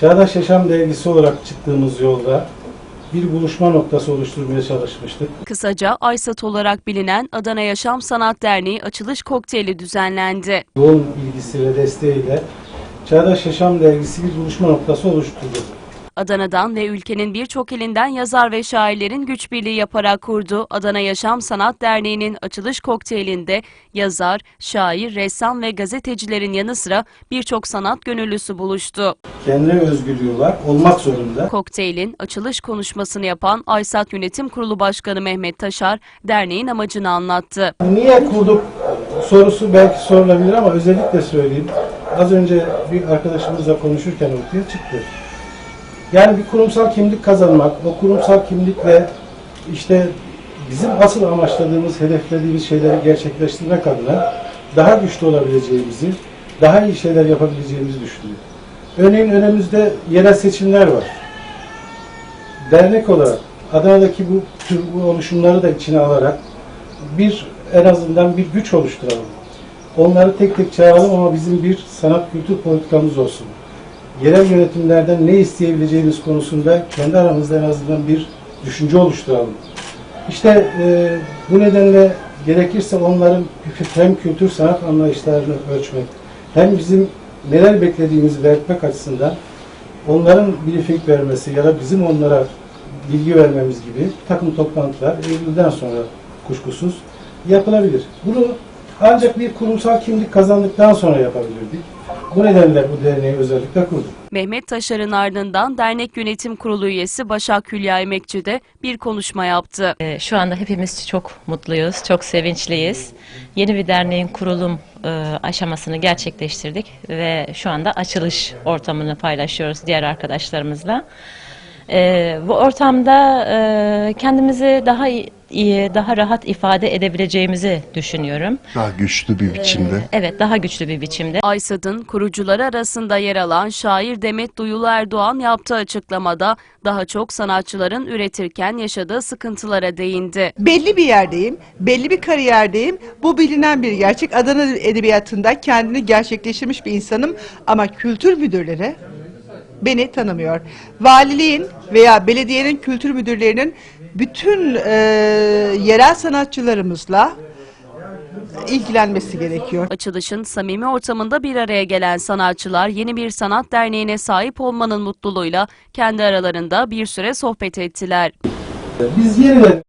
Çağdaş Yaşam Dergisi olarak çıktığımız yolda bir buluşma noktası oluşturmaya çalışmıştık. Kısaca Aysat olarak bilinen Adana Yaşam Sanat Derneği açılış kokteyli düzenlendi. Yoğun ilgisi ve desteğiyle Çağdaş Yaşam Dergisi bir buluşma noktası oluşturdu. Adana'dan ve ülkenin birçok ilinden yazar ve şairlerin güç birliği yaparak kurduğu Adana Yaşam Sanat Derneği'nin açılış kokteylinde yazar, şair, ressam ve gazetecilerin yanı sıra birçok sanat gönüllüsü buluştu. Kendine özgürlüğü var, olmak zorunda. Kokteylin açılış konuşmasını yapan Aysat Yönetim Kurulu Başkanı Mehmet Taşar, derneğin amacını anlattı. Niye kurduk sorusu belki sorulabilir ama özellikle söyleyeyim. Az önce bir arkadaşımızla konuşurken ortaya çıktı. Yani bir kurumsal kimlik kazanmak, o kurumsal kimlikle işte bizim asıl amaçladığımız, hedeflediğimiz şeyleri gerçekleştirmek adına daha güçlü olabileceğimizi, daha iyi şeyler yapabileceğimizi düşünüyorum. Örneğin önümüzde yerel seçimler var. Dernek olarak Adana'daki bu tür bu oluşumları da içine alarak bir en azından bir güç oluşturalım. Onları tek tek çağıralım ama bizim bir sanat kültür politikamız olsun. Yerel yönetimlerden ne isteyebileceğimiz konusunda kendi aramızda en azından bir düşünce oluşturalım. İşte e, bu nedenle gerekirse onların hem kültür sanat anlayışlarını ölçmek hem bizim neler beklediğimizi belirtmek açısından onların briefing vermesi ya da bizim onlara bilgi vermemiz gibi takım toplantılar Eylül'den sonra kuşkusuz yapılabilir. Bunu ancak bir kurumsal kimlik kazandıktan sonra yapabilirdik. Bu nedenle bu derneği özellikle kurduk. Mehmet Taşar'ın ardından dernek yönetim kurulu üyesi Başak Hülya Emekçi de bir konuşma yaptı. Ee, Şu anda hepimiz çok mutluyuz, çok sevinçliyiz. Yeni bir derneğin kurulum e, aşamasını gerçekleştirdik ve şu anda açılış ortamını paylaşıyoruz diğer arkadaşlarımızla. Ee, Bu ortamda e, kendimizi daha iyi, daha rahat ifade edebileceğimizi düşünüyorum. Daha güçlü bir biçimde. Evet, daha güçlü bir biçimde. Aysad'ın kurucuları arasında yer alan şair Demet Duyulu Erdoğan yaptığı açıklamada daha çok sanatçıların üretirken yaşadığı sıkıntılara değindi. belli bir yerdeyim, belli bir kariyerdeyim. Bu bilinen bir gerçek. Adana Edebiyatı'nda kendini gerçekleştirmiş bir insanım ama kültür müdürleri beni tanımıyor. Valiliğin veya belediyenin kültür müdürlerinin bütün e, yerel sanatçılarımızla ilgilenmesi gerekiyor. Açılışın samimi ortamında bir araya gelen sanatçılar yeni bir sanat derneğine sahip olmanın mutluluğuyla kendi aralarında bir süre sohbet ettiler. Biz yeniden